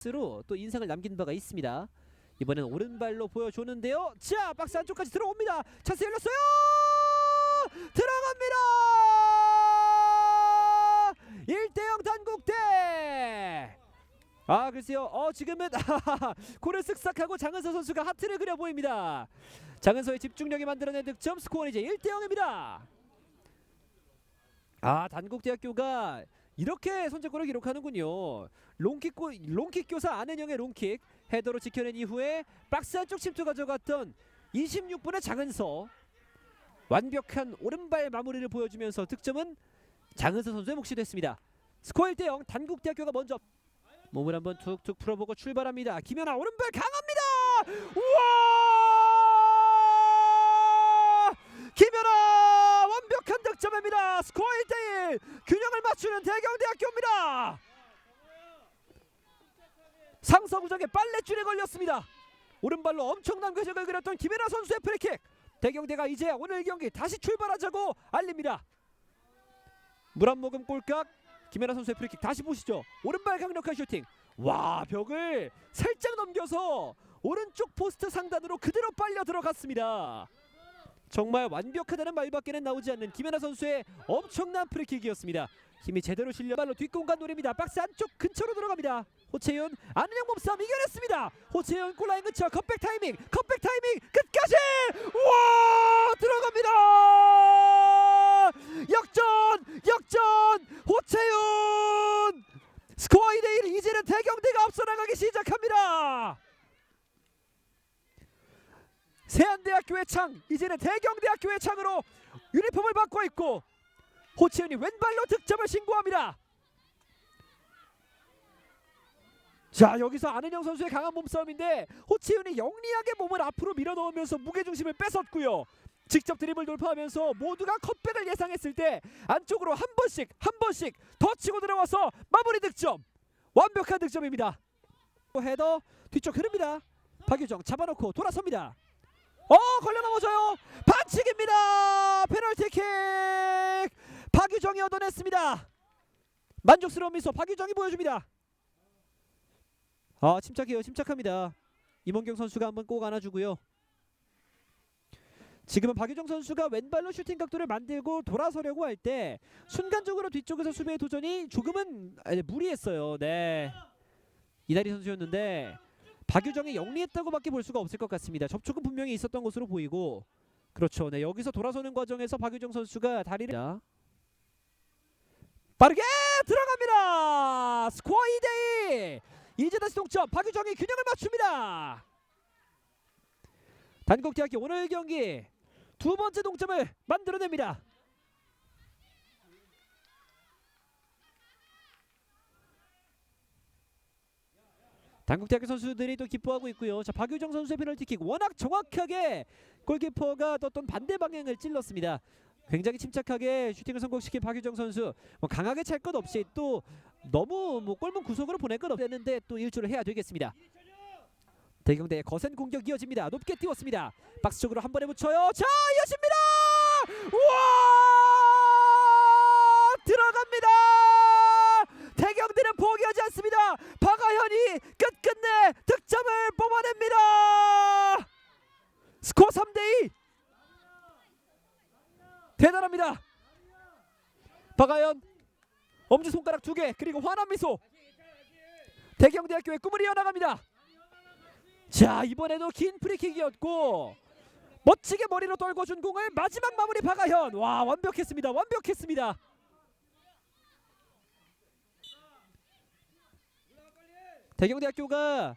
스로 또 인상을 남긴 바가 있습니다. 이번엔 오른발로 보여줬는데요. 자 박스 안쪽까지 들어옵니다. 찬스 열렸어요. 들어갑니다. 1대0 단국대. 아 글쎄요. 어 지금은 코를 쓱싹하고 장은서 선수가 하트를 그려 보입니다. 장은서의 집중력이 만들어낸 득점 스코어는 이제 1대0입니다. 아 단국대학교가 이렇게 선제골을 기록하는군요. 롱킥 고, 롱킥 교사 안은영의 롱킥 헤더로 지켜낸 이후에 박스 안쪽 침투 가져갔던 26분의 장은서 완벽한 오른발 마무리를 보여주면서 득점은 장은서 선수의 몫이 됐습니다. 스코어 1대0 단국대학교가 먼저 몸을 한번 툭툭 풀어보고 출발합니다. 김연아 오른발 강합니다. 우와! 김연아 완벽한 득점입니다. 스코어 1대1 균형을 맞추는 대경대학교입니다. 상서구장에 빨래줄에 걸렸습니다. 오른발로 엄청난 궤적을 그렸던 김연아 선수의 프리킥. 대경대가 이제 오늘 경기 다시 출발하자고 알립니다. 물 한 모금 꼴깍 김연아 선수의 프리킥 다시 보시죠. 오른발 강력한 슈팅. 와 벽을 살짝 넘겨서 오른쪽 포스트 상단으로 그대로 빨려 들어갔습니다. 정말 완벽하다는 말밖에는 나오지 않는 김연아 선수의 엄청난 프리킥이었습니다. 힘이 제대로 실려 발로 뒷공간 노립니다. 박스 안쪽 근처로 들어갑니다. 호채윤 안은영 몸싸움 이겨냈습니다. 호채윤 골라인 근처 컷백 타이밍 컷백 타이밍 끝까지 우와 들어갑니다. 역전 역전 호채윤 스코어 2대1 이제는 대경대가 앞서 나가기 시작합니다. 세안대학교의 창 이제는 대경대학교의 창으로 유니폼을 바꿔 입고 호치윤이 왼발로 득점을 신고합니다. 자 여기서 안은영 선수의 강한 몸싸움인데 호치윤이 영리하게 몸을 앞으로 밀어넣으면서 무게중심을 뺏었고요. 직접 드립을 돌파하면서 모두가 컷백을 예상했을 때 안쪽으로 한 번씩 한 번씩 더 치고 들어와서 마무리 득점 완벽한 득점입니다. 헤더 뒤쪽 흐릅니다. 박유정 잡아놓고 돌아섭니다. 어 걸려 넘어져요. 반칙입니다. 페널티킥 박유정이 얻어냈습니다. 만족스러운 미소 박유정이 보여줍니다. 아 침착해요 침착합니다. 임원경 선수가 한번 꼭 안아주고요. 지금은 박유정 선수가 왼발로 슈팅 각도를 만들고 돌아서려고 할 때 순간적으로 뒤쪽에서 수비의 도전이 조금은 아, 무리했어요. 네. 이다리 선수였는데 박유정이 영리했다고밖에 볼 수가 없을 것 같습니다. 접촉은 분명히 있었던 것으로 보이고 그렇죠. 네 여기서 돌아서는 과정에서 박유정 선수가 다리를 빠르게 들어갑니다. 스코어 2대2 이제 다시 동점 박유정이 균형을 맞춥니다. 단국대학교 오늘 경기 두 번째 동점을 만들어냅니다. 단국대학교 선수들이 또 기뻐하고 있고요. 자 박유정 선수의 페널티킥 워낙 정확하게 골키퍼가 떴던 반대 방향을 찔렀습니다. 굉장히 침착하게 슈팅을 성공시킨 박유정 선수 뭐 강하게 찰 것 없이 또 너무 뭐 골문 구석으로 보낼 것 없는데 또 일조를 해야 되겠습니다. 대경대의 거센 공격 이어집니다. 높게 띄웠습니다. 박스 쪽으로 한 번에 붙여요. 자 이어집니다. 우와 들어갑니다. 대경대는 포기하지 않습니다. 박아현이 끝끝내 득점을 뽑아냅니다. 스코어 3대 2 대단합니다. 박아현 엄지 손가락 두 개 그리고 환한 미소 대경대학교의 꿈을 이어나갑니다. 자 이번에도 긴 프리킥이었고 멋지게 머리로 떨궈준 공을 마지막 마무리 박아현 와 완벽했습니다. 완벽했습니다. 대경대학교가